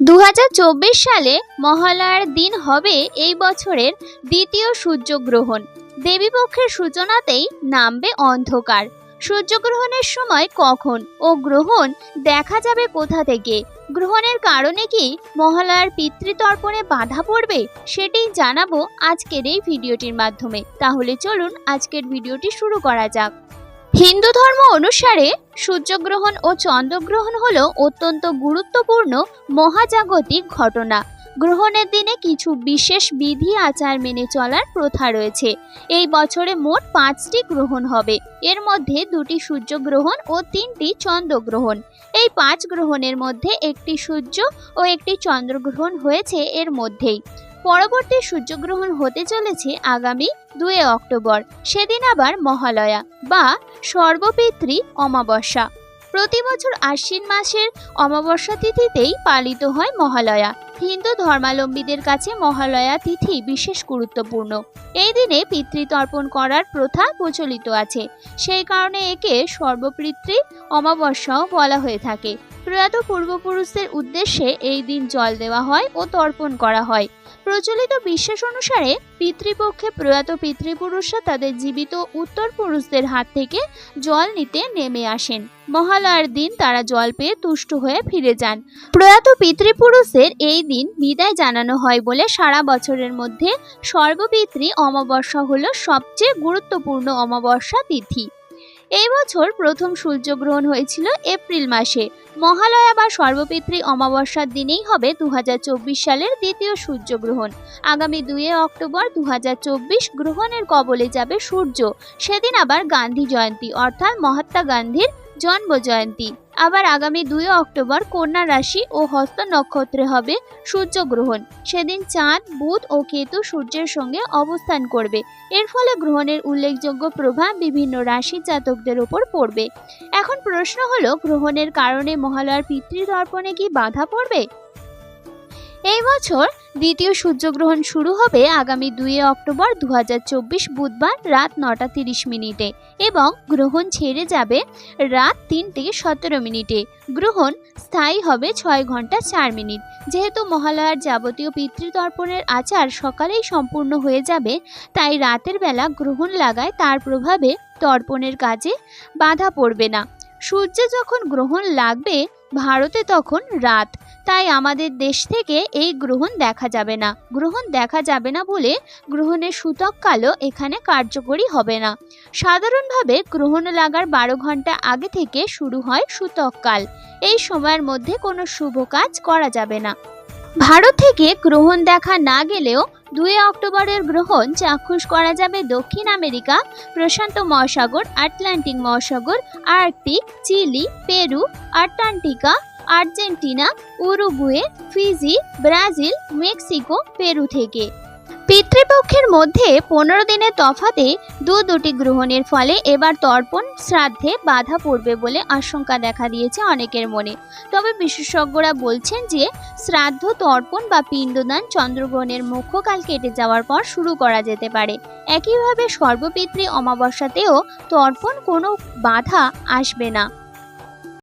দু হাজার চব্বিশ সালে মহালয়ার দিন হবে এই বছরের দ্বিতীয় সূর্যগ্রহণ। দেবীপক্ষের সূচনাতেই নামবে অন্ধকার। সূর্যগ্রহণের সময় কখন ও গ্রহণ দেখা যাবে কোথা থেকে? গ্রহণের কারণে কি মহালয়ার পিতৃতর্পণে বাধা পড়বে? সেটাই জানাব আজকের এই ভিডিওটির মাধ্যমে। তাহলে চলুন আজকের ভিডিওটি শুরু করা যাক। হিন্দু ধর্ম অনুসারে সূর্যগ্রহণ ও চন্দ্রগ্রহণ হলো অত্যন্ত গুরুত্বপূর্ণ মহাজাগতিক ঘটনা। গ্রহণের দিনে কিছু বিশেষ বিধি আচার মেনে চলার প্রথা রয়েছে। এই বছরে মোট পাঁচটি গ্রহণ হবে। এর মধ্যে দুটি সূর্যগ্রহণ ও তিনটি চন্দ্রগ্রহণ। এই পাঁচ গ্রহণের মধ্যে একটি সূর্য ও একটি চন্দ্রগ্রহণ হয়েছে এর মধ্যেই। পরবর্তী সূর্যগ্রহণ হতে চলেছে আগামী দুই অক্টোবর, সেদিন আবার মহালয়া বা সর্বপিতৃ অমাবস্যা। প্রতি বছর আশ্বিন মাসের অমাবস্যা তিথিতেই পালিত হয় মহালয়া। হিন্দু ধর্মাবলম্বীদের কাছে মহালয়া তিথি বিশেষ গুরুত্বপূর্ণ। এই দিনে পিতৃতর্পণ করার প্রথা প্রচলিত আছে। সেই কারণে একে সর্বপিতৃ অমাবস্যাও বলা হয়ে থাকে। প্রয়াত পূর্বপুরুষদের উদ্দেশ্যে এই দিন জল দেওয়া হয় ও তর্পণ করা হয়। প্রচলিত বিশ্বাস অনুসারে পিতৃপক্ষে প্রয়াত পিতৃপুরুষরা তাদের জীবিত উত্তর পুরুষদের হাত থেকে জল নিতে নেমে আসেন। মহালয়ার দিন তারা জল পেয়ে তুষ্ট হয়ে ফিরে যান। প্রয়াত পিতৃপুরুষদের এই দিন বিদায় জানানো হয় বলে সারা বছরের মধ্যে সর্বপিতৃ অমাবস্যা হল সবচেয়ে গুরুত্বপূর্ণ অমাবস্যা তিথি। এই বছর প্রথম সূর্যগ্রহণ হয়েছিল এপ্রিল মাসে। মহালয়া বা সর্বপিতৃ অমাবস্যার দিনেই হবে দু হাজার চব্বিশ সালের দ্বিতীয় সূর্যগ্রহণ। আগামী দুয়ে অক্টোবর দু হাজার চব্বিশ গ্রহণের কবলে যাবে সূর্য। সেদিন আবার গান্ধী জয়ন্তী, অর্থাৎ মহাত্মা গান্ধীর জন্ম জয়ন্তী আবার আগামী দুই অক্টোবর কন্যা রাশি ও হস্ত নক্ষত্রে হবে সূর্যগ্রহণ। সেদিন চাঁদ, বুধ ও কেতু সূর্যের সঙ্গে অবস্থান করবে। এর ফলে গ্রহণের উল্লেখযোগ্য প্রভাব বিভিন্ন রাশি জাতকদের উপর পড়বে। এখন প্রশ্ন হলো, গ্রহণের কারণে মহালয়ার পিতৃদর্পণে কি বাধা পড়বে? এই বছর দ্বিতীয় সূর্যগ্রহণ শুরু হবে আগামী দুই অক্টোবর দু হাজার চব্বিশ বুধবার রাত নটা তিরিশ মিনিটে এবং গ্রহণ ছেড়ে যাবে রাত তিনটে সতেরো মিনিটে। গ্রহণ স্থায়ী হবে ছয় ঘণ্টা চার মিনিট। যেহেতু মহালয়ার যাবতীয় পিতৃতর্পণের আচার সকালেই সম্পূর্ণ হয়ে যাবে, তাই রাতের বেলা গ্রহণ লাগায় তার প্রভাবে তর্পণের কাজে বাধা পড়বে না। সূর্য যখন গ্রহণ লাগবে, ভারতে তখন রাত। তাই আমাদের দেশ থেকে এই গ্রহণ দেখা যাবে না। গ্রহণ দেখা যাবে না বলে গ্রহণের সূতককালও এখানে কার্যকরী হবে না। সাধারণভাবে গ্রহণ লাগার বারো ঘণ্টা আগে থেকে শুরু হয় সূতককাল। এই সময়ের মধ্যে কোনো শুভ কাজ করা যাবে না। ভারত থেকে গ্রহণ দেখা না গেলেও দুই অক্টোবরের গ্রহণ চাক্ষুষ করা যাবে দক্ষিণ আমেরিকা, প্রশান্ত মহাসাগর, আটলান্টিক মহাসাগর, Arctic, Chile, Peru, আটলান্টিকা, Argentina, Uruguay, Fiji, Brazil, Mexico, Peru থেকে। পিতৃপক্ষের মধ্যে পনেরো দিনের তফাতে দু দুটি গ্রহণের ফলে এবার তর্পণ শ্রাদ্ধে বাধা পড়বে বলে আশঙ্কা দেখা দিয়েছে অনেকের মনে। তবে বিশেষজ্ঞরা বলছেন যে, শ্রাদ্ধ, তর্পণ বা পিণ্ডদান চন্দ্রগ্রহণের মুখ্যকাল কেটে যাওয়ার পর শুরু করা যেতে পারে। একইভাবে সর্বপিতৃ অমাবস্যাতেও তর্পণ কোনো বাধা আসবে না।